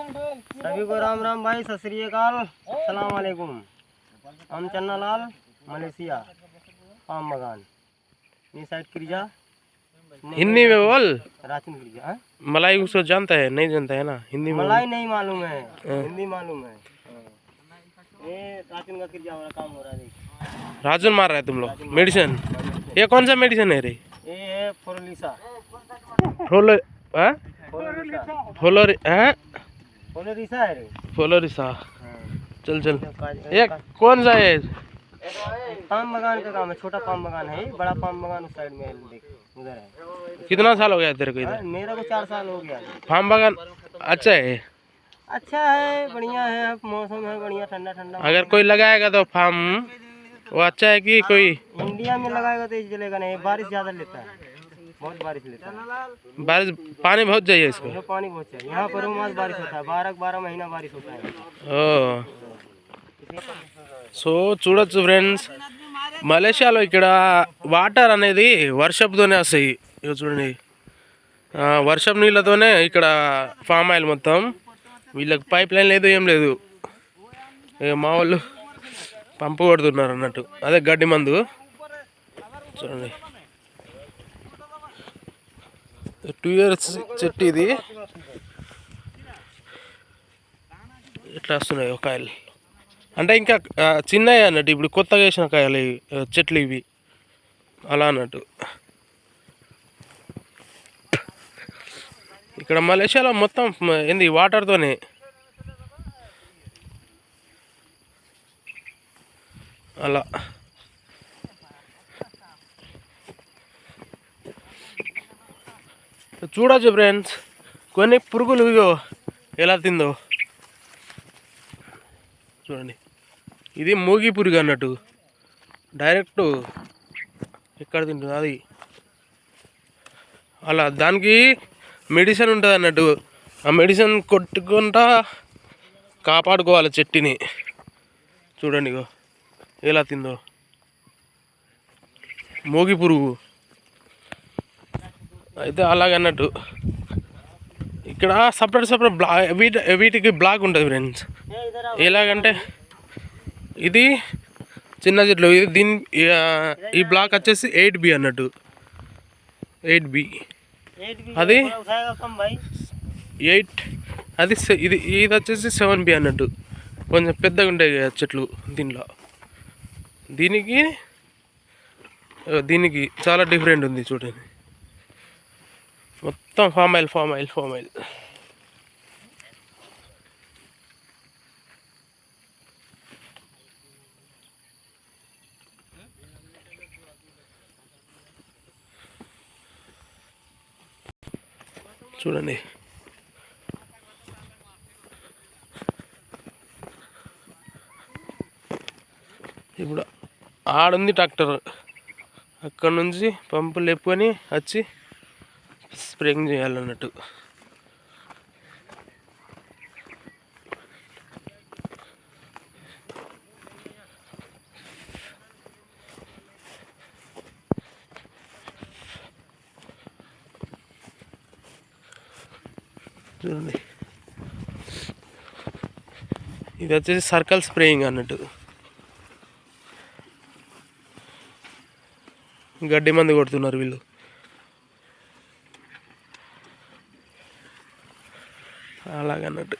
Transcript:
सभी को राम राम भाई सत श्री अकाल। सलाम वालेकुम। हम चन्ना लाल मलेशिया पाम बगान। ये साइड क्रिजा। हिंदी में बोल। राचन क्रिजा हाँ? मलाई उसको जानता है नहीं जानता है ना? हिंदी में मलाई नहीं मालूम है। हिंदी मालूम है। हाँ। ये राचन का क्रिजा हो रहा काम हो रहा है राजन मार रहा है तुम लोग। मेडिसिन। ये कौन सा मेडिसिन है रे? ये है फोरलिसा। फ्लोर हाँ? फोरलिसा। फ्लोर हाँ? फोरलिसा है रे। फ्लोरिसा। हाँ। चल चल। ये कौन सा है? पाम बगान का काम है छोटा पाम बगान है बड़ा पाम बगान उस साइड में है, उधर है। कितना साल हो गया तेरे को हाँ, इधर मेरा को चार साल हो गया फार्म बागान अच्छा है? अच्छा है बढ़िया है अब मौसम है बढ़िया ठंडा ठंडा। अगर कोई लगाएगा तो फार्म वो अच्छा है कि कोई? इंडिया में लगाएगा तो चलेगा नहीं बारिश ज़्यादा लेता है। बहुत बारिश लेता है बारिश पानी बहुत चाहिए इसको यहाँ पानी बहुत चाहिए यहाँ पर मास बारिश होता है बारह बारह महीना बारिश होता है ఓ సో చూడొచ్చు ఫ్రెండ్స్ మలేషియాలో ఇక్కడ వాటర్ అనేది వర్షపుతోనే వస్తాయి ఇక చూడండి ఆ, వర్షపు నీళ్ళతోనే ఇక్కడ ఫామ్ ఆయిల్ మొత్తం వీళ్ళకి పైప్ లైన్ లేదు ఏం లేదు ఇక మా వాళ్ళు పంపు కొడుతున్నారు అన్నట్టు అదే గడ్డి మందు చూడండి టూ ఇయర్స్ చెట్టు ఇది. ఇట్లా వస్తున్నాయి ఒక కాయలు? అంటే ఇంకా చిన్నవి అన్నట్టు ఇప్పుడు కొత్తగా వేసిన కాయలు చెట్లు ఇవి. అలా అన్నట్టు. ఇక్కడ మలేషియాలో మొత్తం ఏంది వాటర్తోనే అలా. చూడొచ్చు ఫ్రెండ్స్ కొన్ని పురుగులు ఇగో ఎలా తిందో. చూడండి. ఇది మూగి పురుగు అన్నట్టు. డైరెక్ట్ ఎక్కడ తింటుంది అది. అలా దానికి మెడిసిన్ ఉంటుంది అన్నట్టు. ఆ మెడిసిన్ కొట్టుకుంటా కాపాడుకోవాలి చెట్టుని. చూడండి ఇగో ఎలా తిందో. మోగి పురుగు. అయితే అలాగన్నట్టు ఇక్కడ సపరేట్ సపరేట్ బ్లా వీటి వీటికి బ్లాక్ ఉంటుంది ఫ్రెండ్స్ ఎలాగంటే ఇది చిన్న చెట్లు ఇది దీని ఈ బ్లాక్ వచ్చేసి ఎయిట్ బి అన్నట్టు. ఎయిట్ బి అది ఎయిట్ అది ఇది ఇది వచ్చేసి సెవెన్ బి అన్నట్టు. కొంచెం పెద్దగా ఉంటాయి చెట్లు దీనిలో. దీనికి దీనికి చాలా డిఫరెంట్ ఉంది చూడండి. మొత్తం palm oil palm oil palm oil చూడండి. ఇప్పుడు ఆడుంది ట్రాక్టర్. అక్కడ నుంచి పంపులు లేపుకొని వచ్చి స్ప్రేయింగ్ చేయాలన్నట్టు. చూడండి. ఇది వచ్చేసి సర్కిల్ స్ప్రేయింగ్ అన్నట్టు. గడ్డి మంది కొడుతున్నారు వీళ్ళు. అలాగన్నట్టు